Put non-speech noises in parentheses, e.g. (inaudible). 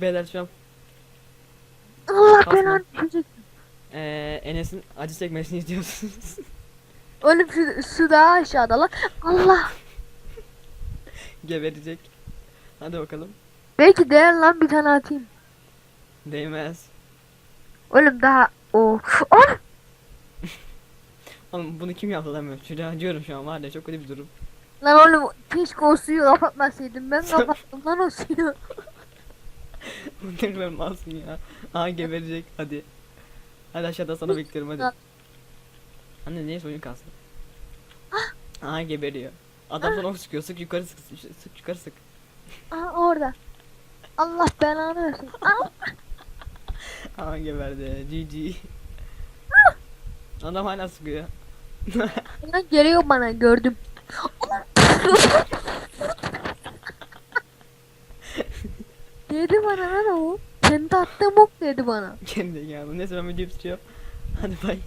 Beyler şu an Allah belanı düşecek. eee Enes'in acı çekmesini izliyorsunuz. (laughs) Oğlum şu, su daha aşağıda lan. Allah. Geberecek. Hadi bakalım. Belki değer lan bir tane atayım. Değmez. Oğlum daha o. Oğlum. Oğlum bunu kim yaptı lan? Şuraya acıyorum şu an var ya çok kötü bir durum. Lan oğlum keşke o suyu kapatmasaydım. Ben kapattım lan o suyu. (laughs) ne kadar malsın ya. Aha geberecek hadi. Hadi aşağıda sana bekliyorum hadi. Anne neyse oyun kalsın. (gasps) Aha geberiyor. Adam sana ok sıkıyor. Sık yukarı sık. Sık, yukarı sık. Aha orada. Allah belanı versin. (laughs) Aha geberdi. GG. Adam hala sıkıyor. Lan geliyor bana gördüm. dedi bana lan o. Kendi attığım ok dedi bana. Kendi geldi. Neyse ben videoyu bitiriyorum. Hadi bay.